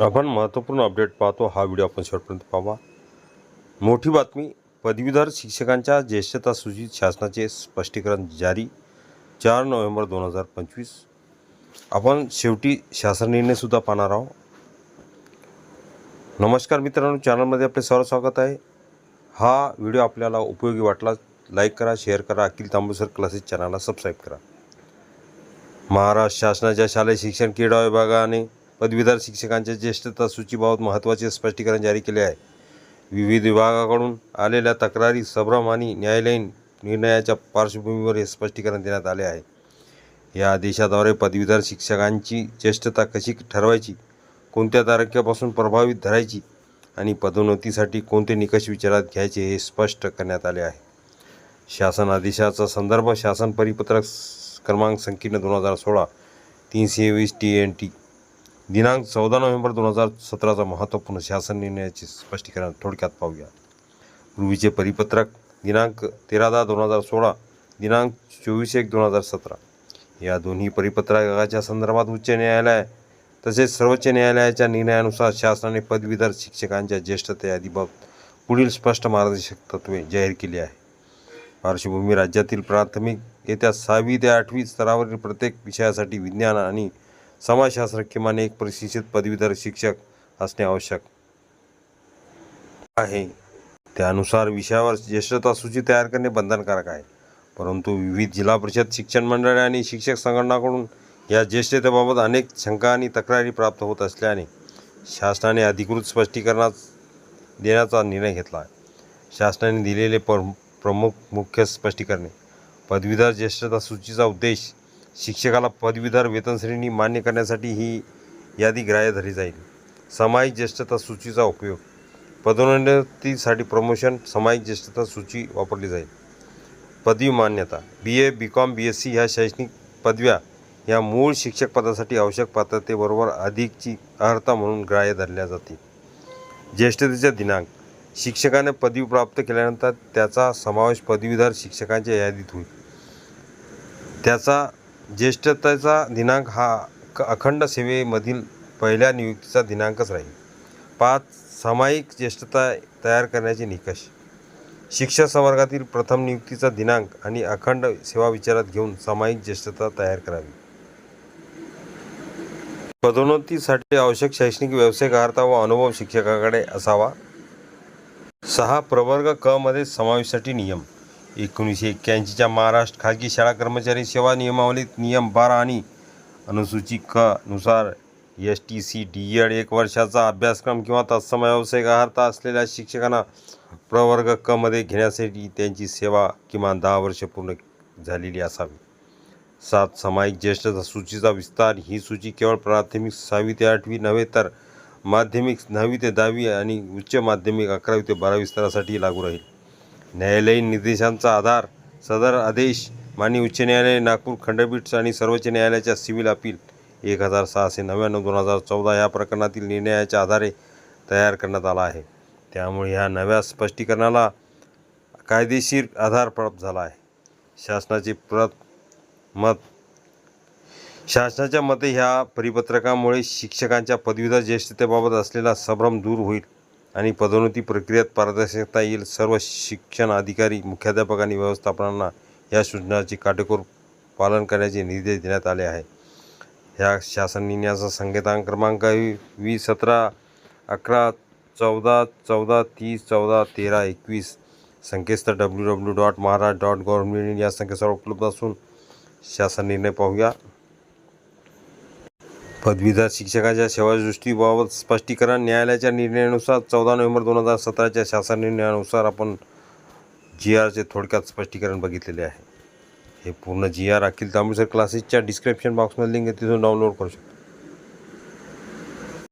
आपण महत्त्वपूर्ण अपडेट पाहतो. हा व्हिडिओ आपण शेवटपर्यंत पाहावा. मोठी बातमी पदवीधर शिक्षकांच्या ज्येष्ठता सूचित शासनाचे स्पष्टीकरण जारी चार नोव्हेंबर दोन हजार पंचवीस. आपण शेवटी शासन निर्णयसुद्धा पाहणार आहोत. नमस्कार मित्रांनो चॅनलमध्ये आपले सर्व स्वागत आहे. हा व्हिडिओ आपल्याला उपयोगी वाटला लाईक करा शेअर करा. अखिल तांबूसर क्लासेस चॅनलला सबस्क्राईब करा. महाराष्ट्र शासनाच्या शालेय शिक्षण क्रीडा विभागाने पदवीधर शिक्षकांच्या ज्येष्ठता सूचीबाबत महत्त्वाचे स्पष्टीकरण जारी केले आहे. विविध विभागाकडून आलेल्या तक्रारी संभ्रम आणि न्यायालयीन निर्णयाच्या पार्श्वभूमीवर हे स्पष्टीकरण देण्यात आले आहे. या आदेशाद्वारे पदवीधर शिक्षकांची ज्येष्ठता कशी ठरवायची कोणत्या तारखेपासून प्रभावित धरायची आणि पदोन्नतीसाठी कोणते निकष विचारात घ्यायचे हे स्पष्ट करण्यात आले आहे. शासन आदेशाचा संदर्भ शासन परिपत्रक क्रमांक संकीर्ण दोन हजार सोळा तीनशे वीस टी एन टी दिनांक चौदा नोव्हेंबर दोन हजार सतराचा महत्त्वपूर्ण शासन निर्णयाचे स्पष्टीकरण थोडक्यात पाहूया. पूर्वीचे परिपत्रक दिनांक तेरा दहा दोन हजार सोळा दिनांक चोवीस एक दोन हजार सतरा. या दोन्ही परिपत्रकाच्या संदर्भात उच्च न्यायालय तसेच सर्वोच्च न्यायालयाच्या निर्णयानुसार शासनाने पदवीधर शिक्षकांच्या ज्येष्ठते यादीबाबत पुढील स्पष्ट मार्गदर्शक तत्वे जाहीर केली आहे पार्श्वभूमी राज्यातील प्राथमिक येत्या सहावी ते आठवी स्तरावरील प्रत्येक विषयासाठी विज्ञान आणि समाजशास्त्र किमान एक प्रशिक्षित पदवीधर शिक्षक असणे आवश्यक आहे. त्यानुसार विषयावर ज्येष्ठता सूची तयार करणे बंधनकारक आहे. परंतु विविध जिल्हा परिषद शिक्षण मंडळे आणि शिक्षक संघटनाकडून या ज्येष्ठतेबाबत अनेक शंका आणि तक्रारी प्राप्त होत असल्याने शासनाने अधिकृत स्पष्टीकरणात देण्याचा निर्णय घेतला आहे. शासनाने दिलेले प्र प्रमुख मुख्य स्पष्टीकरणे. पदवीधर ज्येष्ठता सूचीचा उद्देश शिक्षकाला पदवीधर वेतनश्रेणी मान्य करण्यासाठी ही यादी ग्राह्य धरली जाईल. सामायिक ज्येष्ठता सूचीचा उपयोग. पदोन्नतीसाठी प्रमोशन सामायिक ज्येष्ठता सूची वापरली जाईल. पदवी मान्यता. B A B com B S C ह्या शैक्षणिक पदव्या या मूळ शिक्षक पदासाठी आवश्यक पात्रतेबरोबर अधिकची अर्हता म्हणून ग्राह्य धरल्या जातील. ज्येष्ठतेचा दिनांक. शिक्षकाने पदवी प्राप्त केल्यानंतर त्याचा समावेश पदवीधर शिक्षकांच्या यादीत होईल. त्याचा ज्येष्ठतेचा दिनांक हा क- अखंड सेवेमधील पहिल्या नियुक्तीचा दिनांकच राहील. पाच सामायिक ज्येष्ठता तयार करण्याचे निकष. शिक्षक संवर्गातील प्रथम नियुक्तीचा दिनांक आणि अखंड सेवा विचारात घेऊन सामायिक ज्येष्ठता तयार करावी. पदोन्नतीसाठी आवश्यक शैक्षणिक व्यावसायिक अर्हता व अनुभव शिक्षकाकडे असावा. सहा प्रवर्ग क मध्ये समावेशासाठी नियम. एकोणीसशे एक्क्याऐंशीच्या महाराष्ट्र खाजगी शाळा कर्मचारी सेवा नियमावलीत नियम बारा आणि अनुसूची क नुसार S T C D Ed एक वर्षाचा अभ्यासक्रम किंवा तत्सम व्यावसायिक अर्हता असलेल्या शिक्षकांना प्रवर्ग क मध्ये घेण्यासाठी त्यांची सेवा किमान दहा वर्ष पूर्ण झालेली असावी. सात सामायिक ज्येष्ठ सूचीचा विस्तार ही सूची केवळ प्राथमिक सहावी ते आठवी नव्हे तर माध्यमिक नववी ते दहावी आणि उच्च माध्यमिक अकरावी ते बारावी स्तरासाठी लागू राहील. न्यायालयीन निर्देशांचा आधार सदर आदेश माननीय उच्च न्यायालय नागपूर खंडपीठ आणि सर्वोच्च न्यायालयाच्या सिव्हिल अपील एक हजार सहाशे नव्याण्णव दोन हजार चौदा या प्रकरणातील निर्णयाच्या आधारे तयार करण्यात आला आहे. त्यामुळे ह्या नव्या स्पष्टीकरणाला कायदेशीर आधार प्राप्त झाला आहे. शासनाचे प्रत मत शासनाच्या मते ह्या परिपत्रकामुळे शिक्षकांच्या पदवीधर ज्येष्ठतेबाबत असलेला संभ्रम दूर होईल. आणि पदोन्नती प्रक्रियेत पारदर्शकता येईल. सर्व शिक्षण अधिकारी मुख्याध्यापक आणि व्यवस्थापनांना या सूचनाचे काटेकोर पालन करण्याचे निर्देश देण्यात आले आहे ह्या शासन निर्णयाचा संकेतांक क्रमांक वीस सतरा अकरा चौदा चौदा तीस चौदा तेरा एकवीस. संकेतस्थळ W W dot Maharashtra dot government या संकेतस्थळावर उपलब्ध असून शासन निर्णय पाहूया. पदवीधर शिक्षकाच्या सेवादृष्टीबाबत स्पष्टीकरण न्यायालयाच्या निर्णयानुसार चौदा नोव्हेंबर दोन हजार सतराच्या शासन निर्णयानुसार आपण जी आरचे थोडक्यात स्पष्टीकरण बघितलेले आहे. हे पूर्ण जी आर अखिल तांबेसर क्लासेसच्या डिस्क्रिप्शन बॉक्समध्ये लिंक आहे तिथून डाउनलोड करू शकता.